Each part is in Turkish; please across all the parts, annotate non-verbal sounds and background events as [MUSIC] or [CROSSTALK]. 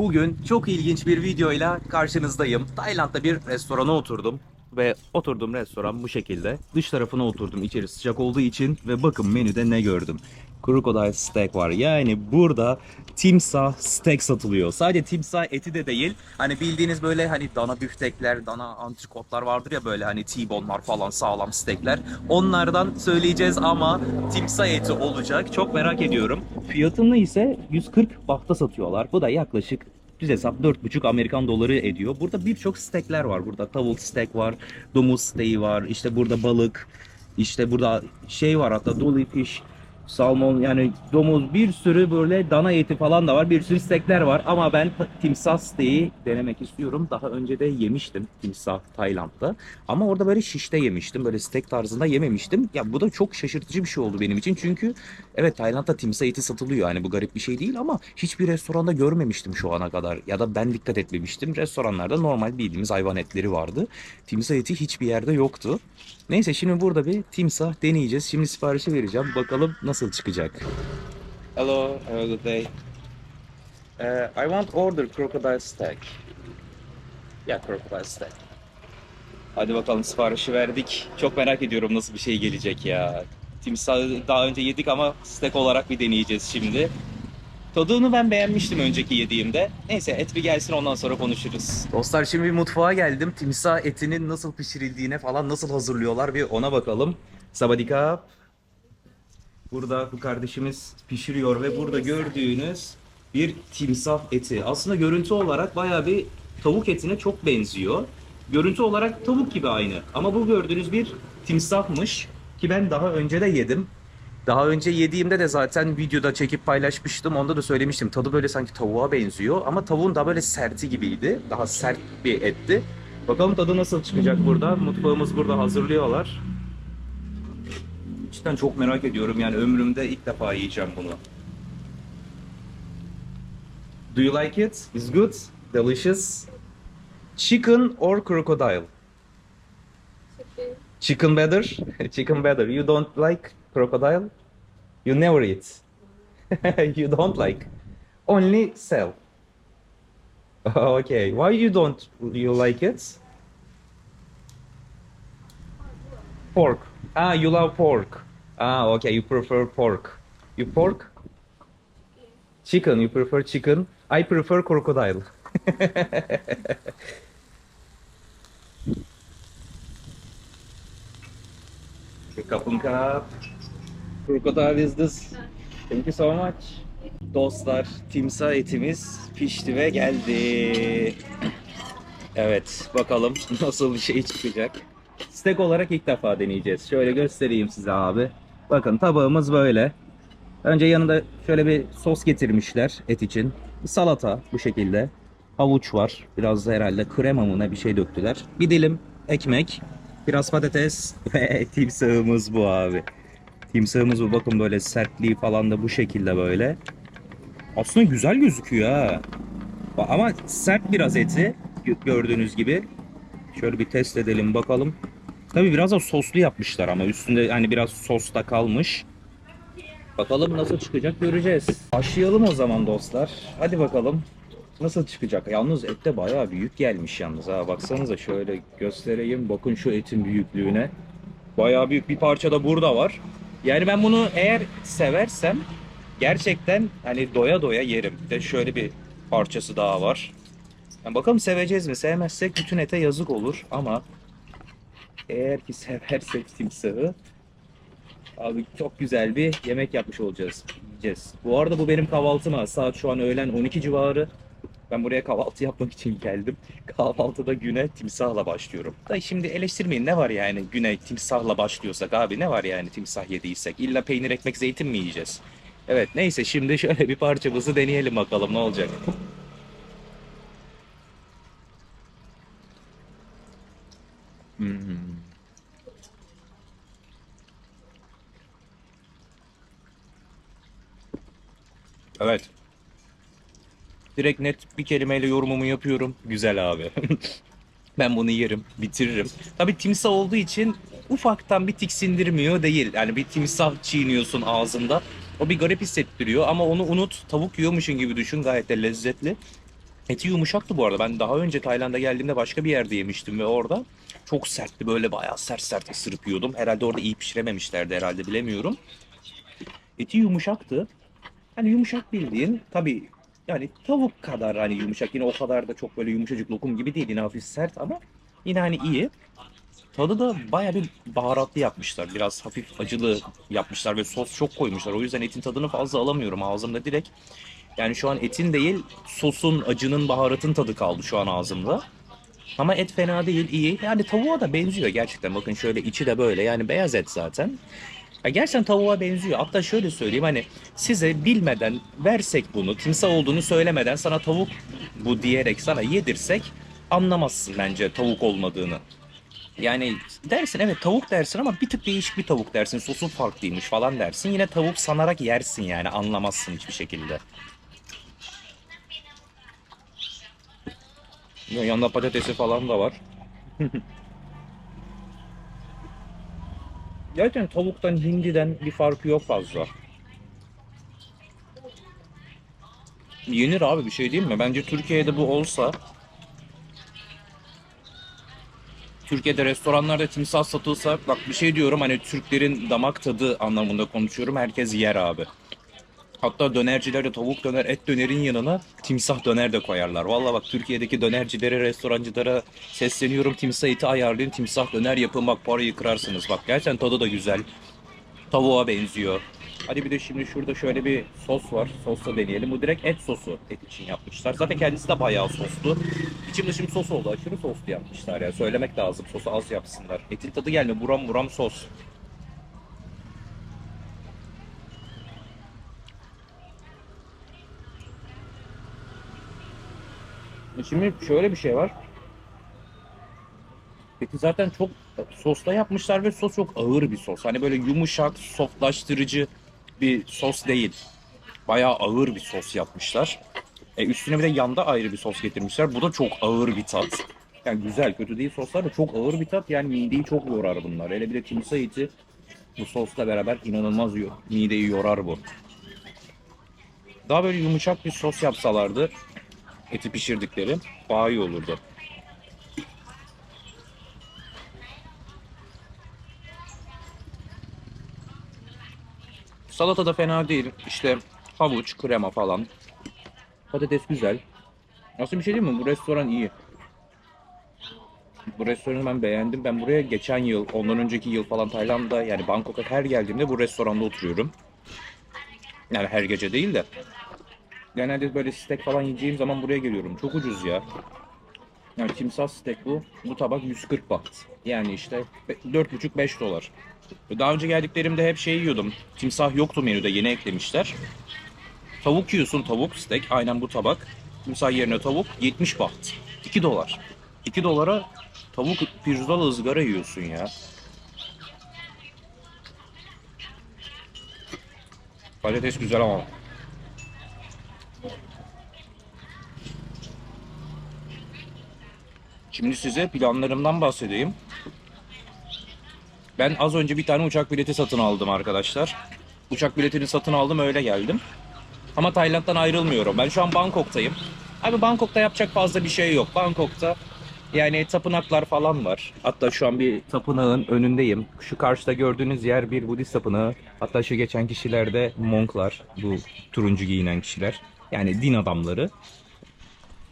Bugün çok ilginç bir videoyla karşınızdayım. Tayland'da bir restorana oturdum ve oturduğum restoran bu şekilde. Dış tarafına oturdum içeri sıcak olduğu için ve bakın menüde ne gördüm. Crocodile steak var. Yani burada timsah steak satılıyor. Sadece timsah eti de değil. Hani bildiğiniz böyle hani dana büftekler, dana antrikotlar vardır ya böyle hani T-bone'lar falan sağlam steakler. Onlardan söyleyeceğiz ama timsah eti olacak. Çok merak ediyorum. Fiyatını ise 140 bahta satıyorlar. Bu da yaklaşık düz hesap 4,5 Amerikan doları ediyor. Burada birçok steakler var. Burada tavuk steak var, domuz steağı var, işte burada balık, işte burada şey var hatta dolly fish, salmon yani domuz bir sürü böyle dana eti falan da var. Bir sürü steakler var ama ben timsah steağı denemek istiyorum. Daha önce de yemiştim timsah Tayland'da. Ama orada böyle şişte yemiştim. Böyle steak tarzında yememiştim. Ya bu da çok şaşırtıcı bir şey oldu benim için. Çünkü evet Tayland'da timsah eti satılıyor. Yani bu garip bir şey değil ama hiçbir restoranda görmemiştim şu ana kadar. Ya da ben dikkat etmemiştim. Restoranlarda normal bildiğimiz hayvan etleri vardı. Timsah eti hiçbir yerde yoktu. Neyse şimdi burada bir timsah deneyeceğiz. Şimdi siparişi vereceğim. Bakalım nasıl çıkacak. Hello, have a good day. Uh, I want order crocodile steak. Yeah, crocodile steak. Hadi bakalım siparişi verdik. Çok merak ediyorum nasıl bir şey gelecek ya. Timsahı daha önce yedik ama steak olarak bir deneyeceğiz şimdi. Tadını ben beğenmiştim önceki yediğimde. Neyse et bir gelsin ondan sonra konuşuruz. Dostlar şimdi bir mutfağa geldim. Timsah etinin nasıl pişirildiğine falan nasıl hazırlıyorlar bir ona bakalım. Sabadika. Burada bu kardeşimiz pişiriyor ve burada gördüğünüz bir timsah eti. Aslında görüntü olarak bayağı bir tavuk etine çok benziyor. Görüntü olarak tavuk gibi aynı. Ama bu gördüğünüz bir timsahmış ki ben daha önce de yedim. Daha önce yediğimde de zaten videoda çekip paylaşmıştım. Onda da söylemiştim. Tadı böyle sanki tavuğa benziyor ama tavuğun daha böyle serti gibiydi. Daha sert bir etti. Bakalım tadı nasıl çıkacak burada. Mutfağımız burada hazırlıyorlar. Cidden çok merak ediyorum yani ömrümde ilk defa yiyeceğim bunu. Do you like it? It's good? Delicious? Chicken or crocodile? Chicken better? [LAUGHS] Chicken better. You don't like crocodile? You never eat. [LAUGHS] you don't like. Only sell. [LAUGHS] okay. Why you don't you like it? Pork. Ah, you love pork. Ah, okay. You prefer pork. You pork? Chicken. You prefer chicken. I prefer crocodile. Kapın kap. İs this. Thank you so much. Dostlar, timsah etimiz pişti ve geldi. Evet, bakalım [LAUGHS] nasıl bir şey çıkacak. Steak olarak ilk defa deneyeceğiz. Şöyle göstereyim size abi. Bakın tabağımız böyle. Önce yanında şöyle bir sos getirmişler et için. Bir salata bu şekilde. Havuç var. Biraz da herhalde krema mı ne bir şey döktüler. Bir dilim ekmek. Biraz patates [LAUGHS] ve timsahımız bu abi. Timsahımız bu bakın böyle sertliği falan da bu şekilde böyle. Aslında güzel gözüküyor ha. Ama sert biraz eti gö- gördüğünüz gibi. Şöyle bir test edelim bakalım. Tabii biraz da soslu yapmışlar ama üstünde hani biraz sos da kalmış. Bakalım nasıl çıkacak göreceğiz. Başlayalım o zaman dostlar. Hadi bakalım nasıl çıkacak. Yalnız et de bayağı büyük gelmiş yalnız ha. Baksanıza şöyle göstereyim. Bakın şu etin büyüklüğüne. Bayağı büyük bir parça da burada var. Yani ben bunu eğer seversem gerçekten hani doya doya yerim. Bir de şöyle bir parçası daha var. Yani bakalım seveceğiz mi? Sevmezsek bütün ete yazık olur ama eğer ki [LAUGHS] seversek timsahı Abi çok güzel bir yemek yapmış olacağız. Bu arada bu benim kahvaltım. Saat şu an öğlen 12 civarı. Ben buraya kahvaltı yapmak için geldim. Kahvaltıda güne timsahla başlıyorum. Da şimdi eleştirmeyin ne var yani güne timsahla başlıyorsak abi ne var yani timsah yediysek? İlla peynir ekmek zeytin mi yiyeceğiz? Evet neyse şimdi şöyle bir parçamızı deneyelim bakalım ne olacak. Hmm. Evet. Direkt net bir kelimeyle yorumumu yapıyorum. Güzel abi. [LAUGHS] ben bunu yerim, bitiririm. Tabii timsah olduğu için ufaktan bir tiksindirmiyor değil. Yani bir timsah çiğniyorsun ağzında. O bir garip hissettiriyor ama onu unut. Tavuk yiyormuşsun gibi düşün. Gayet de lezzetli. Eti yumuşaktı bu arada. Ben daha önce Tayland'a geldiğimde başka bir yerde yemiştim ve orada çok sertti. Böyle bayağı sert sert ısırıp yiyordum. Herhalde orada iyi pişirememişlerdi herhalde bilemiyorum. Eti yumuşaktı. Hani yumuşak bildiğin tabii yani tavuk kadar hani yumuşak. Yine o kadar da çok böyle yumuşacık lokum gibi değil. Yine hafif sert ama yine hani iyi. Tadı da bayağı bir baharatlı yapmışlar. Biraz hafif acılı yapmışlar ve sos çok koymuşlar. O yüzden etin tadını fazla alamıyorum ağzımda direkt. Yani şu an etin değil sosun, acının, baharatın tadı kaldı şu an ağzımda. Ama et fena değil, iyi. Yani tavuğa da benziyor gerçekten. Bakın şöyle içi de böyle. Yani beyaz et zaten. Ya gerçekten tavuğa benziyor. Hatta şöyle söyleyeyim hani size bilmeden versek bunu, timsah olduğunu söylemeden sana tavuk bu diyerek sana yedirsek anlamazsın bence tavuk olmadığını. Yani dersin evet tavuk dersin ama bir tık değişik bir tavuk dersin. Sosu farklıymış falan dersin. Yine tavuk sanarak yersin yani anlamazsın hiçbir şekilde. Ya yanında patatesi falan da var. [LAUGHS] Gerçekten tavuktan hindiden bir farkı yok fazla. Yenir abi bir şey değil mi? Bence Türkiye'de bu olsa Türkiye'de restoranlarda timsah satılsa bak bir şey diyorum hani Türklerin damak tadı anlamında konuşuyorum herkes yer abi. Hatta dönercilerde tavuk döner, et dönerin yanına timsah döner de koyarlar. Vallahi bak Türkiye'deki dönercilere, restorancılara sesleniyorum. Timsah eti ayarlayın, timsah döner yapın bak parayı kırarsınız. Bak gerçekten tadı da güzel. Tavuğa benziyor. Hadi bir de şimdi şurada şöyle bir sos var. Sosla deneyelim. Bu direkt et sosu et için yapmışlar. Zaten kendisi de bayağı soslu. İçim dışım sos oldu. Aşırı soslu yapmışlar ya. Söylemek lazım. Sosu az yapsınlar. Etin tadı gelme. Buram buram sos. Şimdi şöyle bir şey var. Peki zaten çok sosla yapmışlar ve sos çok ağır bir sos. Hani böyle yumuşak, softlaştırıcı bir sos değil. Bayağı ağır bir sos yapmışlar. E üstüne bir de yanda ayrı bir sos getirmişler. Bu da çok ağır bir tat. Yani güzel, kötü değil soslar da çok ağır bir tat. Yani mideyi çok yorar bunlar. Hele bir de timsah eti bu sosla beraber inanılmaz mideyi yorar bu. Daha böyle yumuşak bir sos yapsalardı eti pişirdikleri daha iyi olurdu. Salata da fena değil. İşte havuç, krema falan. Patates güzel. Aslında bir şey değil mi? Bu restoran iyi. Bu restoranı ben beğendim. Ben buraya geçen yıl, ondan önceki yıl falan Tayland'da yani Bangkok'a her geldiğimde bu restoranda oturuyorum. Yani her gece değil de. Genelde böyle steak falan yiyeceğim zaman buraya geliyorum. Çok ucuz ya. Yani timsah steak bu. Bu tabak 140 baht. Yani işte 4,5-5 dolar. Daha önce geldiklerimde hep şey yiyordum. Timsah yoktu menüde yeni eklemişler. Tavuk yiyorsun tavuk steak. Aynen bu tabak. Timsah yerine tavuk 70 baht. 2 dolar. 2 dolara tavuk pirzola ızgara yiyorsun ya. Patates güzel ama. Şimdi size planlarımdan bahsedeyim. Ben az önce bir tane uçak bileti satın aldım arkadaşlar. Uçak biletini satın aldım öyle geldim. Ama Tayland'dan ayrılmıyorum. Ben şu an Bangkok'tayım. Abi Bangkok'ta yapacak fazla bir şey yok. Bangkok'ta yani tapınaklar falan var. Hatta şu an bir tapınağın önündeyim. Şu karşıda gördüğünüz yer bir Budist tapınağı. Hatta şu geçen kişiler de monklar. Bu turuncu giyinen kişiler. Yani din adamları.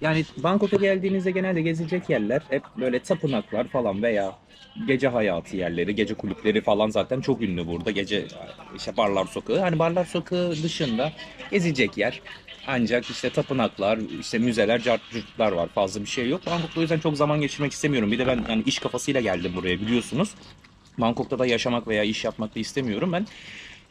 Yani Bangkok'a geldiğinizde genelde gezilecek yerler hep böyle tapınaklar falan veya gece hayatı yerleri, gece kulüpleri falan zaten çok ünlü burada. Gece işte barlar sokağı. Hani barlar sokağı dışında gezilecek yer. Ancak işte tapınaklar, işte müzeler, cartçurtlar var. Fazla bir şey yok. Bangkok'ta o yüzden çok zaman geçirmek istemiyorum. Bir de ben yani iş kafasıyla geldim buraya biliyorsunuz. Bangkok'ta da yaşamak veya iş yapmak da istemiyorum ben.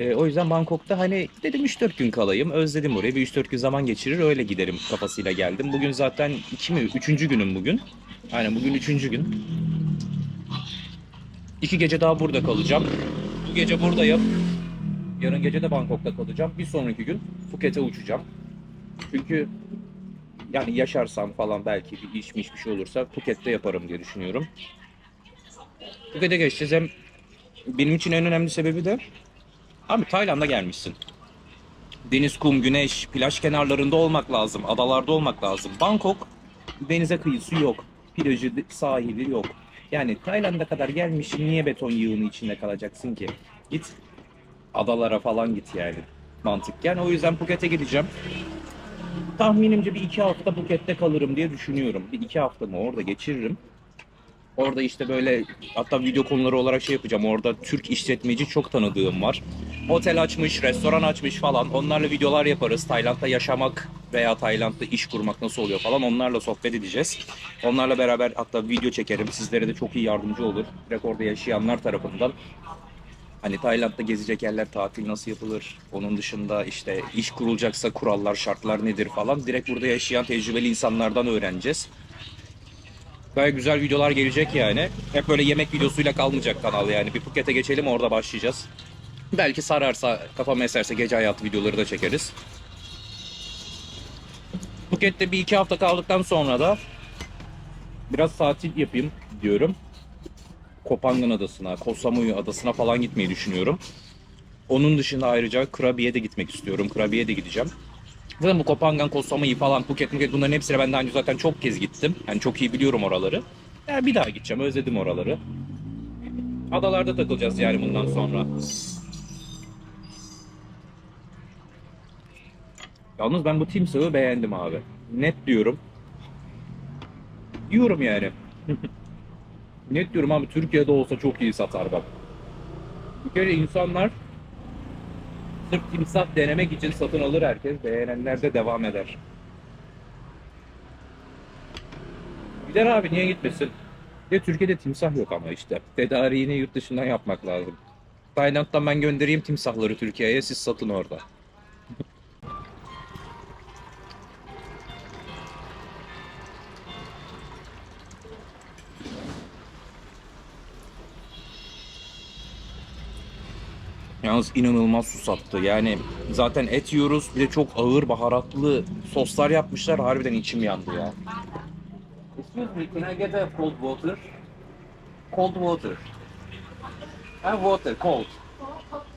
E, o yüzden Bangkok'ta hani dedim 3-4 gün kalayım. Özledim orayı. Bir 3-4 gün zaman geçirir öyle giderim kafasıyla geldim. Bugün zaten 2 mi? 3. günüm bugün. Aynen bugün 3. gün. İki gece daha burada kalacağım. Bu gece buradayım. Yarın gece de Bangkok'ta kalacağım. Bir sonraki gün Phuket'e uçacağım. Çünkü yani yaşarsam falan belki bir iş bir şey olursa Phuket'te yaparım diye düşünüyorum. Phuket'e geçeceğiz. Hem benim için en önemli sebebi de Abi Tayland'a gelmişsin. deniz, kum, güneş, plaj kenarlarında olmak lazım. Adalarda olmak lazım. Bangkok denize kıyısı yok. Plajı, sahili yok. Yani Tayland'a kadar gelmişsin niye beton yığını içinde kalacaksın ki? Git adalara falan git yani mantıkken. O yüzden Phuket'e gideceğim. Tahminimce bir iki hafta Phuket'te kalırım diye düşünüyorum. Bir iki haftamı orada geçiririm. Orada işte böyle hatta video konuları olarak şey yapacağım. Orada Türk işletmeci çok tanıdığım var. Otel açmış, restoran açmış falan. Onlarla videolar yaparız. Tayland'da yaşamak veya Tayland'da iş kurmak nasıl oluyor falan. Onlarla sohbet edeceğiz. Onlarla beraber hatta video çekerim. Sizlere de çok iyi yardımcı olur. Direkt orada yaşayanlar tarafından. Hani Tayland'da gezecek yerler, tatil nasıl yapılır? Onun dışında işte iş kurulacaksa kurallar, şartlar nedir falan. Direkt burada yaşayan tecrübeli insanlardan öğreneceğiz. Gayet güzel videolar gelecek yani. Hep böyle yemek videosuyla kalmayacak kanal yani. Bir Phuket'e geçelim orada başlayacağız. Belki sararsa, kafama eserse gece hayatı videoları da çekeriz. Phuket'te bir iki hafta kaldıktan sonra da biraz tatil yapayım diyorum. Kopangan Adası'na, Koh Samui Adası'na falan gitmeyi düşünüyorum. Onun dışında ayrıca Krabi'ye de gitmek istiyorum. Krabi'ye de gideceğim. Zaten bu Kopangan, Koh Samui falan, Phuket, Phuket bunların hepsine ben daha önce zaten çok kez gittim. Yani çok iyi biliyorum oraları. Yani bir daha gideceğim. Özledim oraları. Adalarda takılacağız yani bundan sonra. Yalnız ben bu timsahı beğendim abi. Net diyorum. Diyorum yani. [LAUGHS] Net diyorum abi Türkiye'de olsa çok iyi satar bak. Bir kere insanlar sırf timsah denemek için satın alır herkes. Beğenenler de devam eder. Gider abi niye gitmesin? Ya Türkiye'de timsah yok ama işte. Tedariğini yurt dışından yapmak lazım. Tayland'dan ben göndereyim timsahları Türkiye'ye siz satın orada. Yalnız inanılmaz susattı. Yani zaten et yiyoruz. Bir de çok ağır baharatlı soslar yapmışlar. Harbiden içim yandı ya. Excuse me, can I get a cold water? Cold water. I water, cold.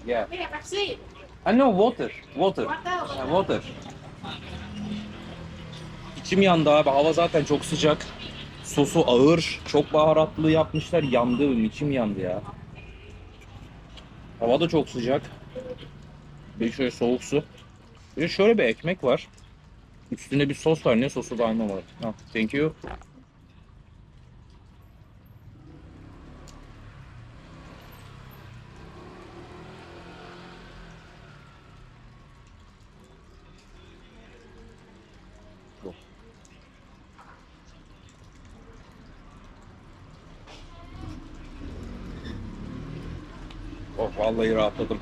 Yeah. I know water. Water. Water. Yeah, water. İçim yandı abi. Hava zaten çok sıcak. Sosu ağır. Çok baharatlı yapmışlar. Yandı. içim yandı ya. Hava da çok sıcak. Bir şöyle soğuk su. Bir şöyle bir ekmek var. Üstünde bir sos var. Ne sosu da anlamadım. Ha, thank you. Oh vallahi rahatladım.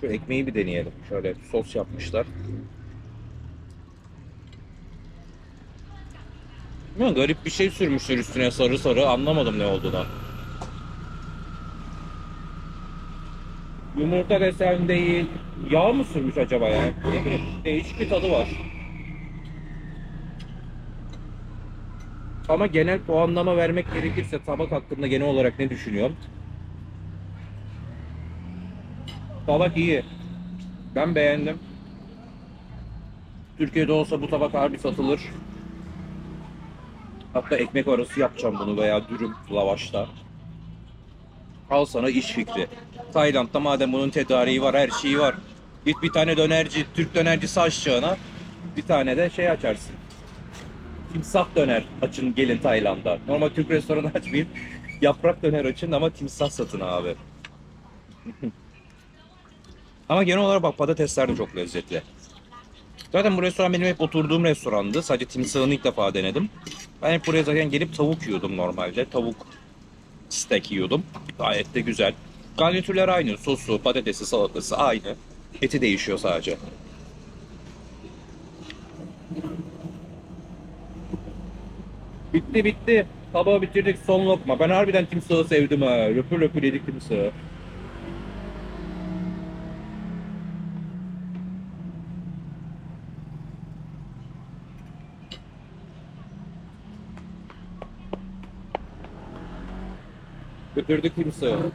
Şu ekmeği bir deneyelim. Şöyle sos yapmışlar. Ya garip bir şey sürmüşler üstüne sarı sarı anlamadım ne olduğunu. Yumurta desen değil. Yağ mı sürmüş acaba ya? Değişik bir tadı var. Ama genel puanlama vermek gerekirse tabak hakkında genel olarak ne düşünüyorum? Tabak iyi. Ben beğendim. Türkiye'de olsa bu tabak harbi satılır. Hatta ekmek arası yapacağım bunu veya dürüm lavaşta. Al sana iş fikri. Tayland'da madem bunun tedariği var, her şeyi var. Git bir tane dönerci, Türk dönercisi açacağına bir tane de şey açarsın. Timsah döner açın gelin Tayland'a. Normal Türk restoranı açmayın. [LAUGHS] Yaprak döner açın ama timsah satın abi. [LAUGHS] ama genel olarak bak patatesler de çok lezzetli. Zaten bu restoran benim hep oturduğum restorandı. Sadece timsahını ilk defa denedim. Ben hep buraya zaten gelip tavuk yiyordum normalde. Tavuk steak yiyordum. Gayet de güzel. Garnitürler aynı. Sosu, patatesi, salatası aynı. Eti değişiyor sadece. Bitti bitti. Tabağı bitirdik son lokma. Ben harbiden timsahı sevdim ha. Löpür löpür yedik timsahı. Götürdük timsahı.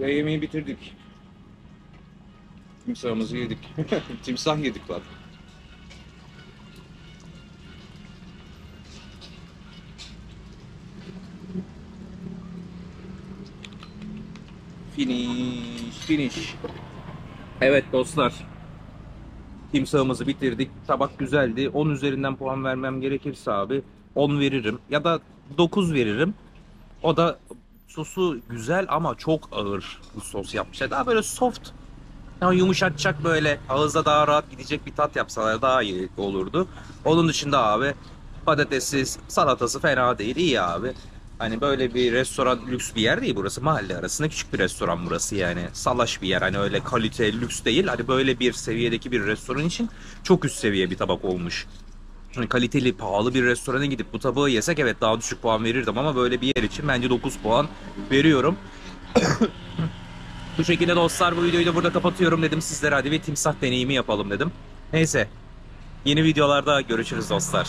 Ve yemeği bitirdik. Timsahımızı yedik. [LAUGHS] Timsah yedik lan. Finish, finish. Evet dostlar. Timsahımızı bitirdik. Tabak güzeldi. 10 üzerinden puan vermem gerekirse abi 10 veririm. Ya da 9 veririm. O da sosu güzel ama çok ağır bu sos yapmışlar. Daha böyle soft ama yumuşatacak böyle ağızda daha rahat gidecek bir tat yapsalar daha iyi olurdu. Onun dışında abi patatessiz salatası fena değil iyi abi. Hani böyle bir restoran lüks bir yer değil burası mahalle arasında küçük bir restoran burası yani salaş bir yer hani öyle kalite lüks değil hani böyle bir seviyedeki bir restoran için çok üst seviye bir tabak olmuş. Hani kaliteli pahalı bir restorana gidip bu tabağı yesek evet daha düşük puan verirdim ama böyle bir yer için bence 9 puan veriyorum. Bu şekilde dostlar bu videoyu da burada kapatıyorum dedim sizlere hadi bir timsah deneyimi yapalım dedim. Neyse yeni videolarda görüşürüz dostlar.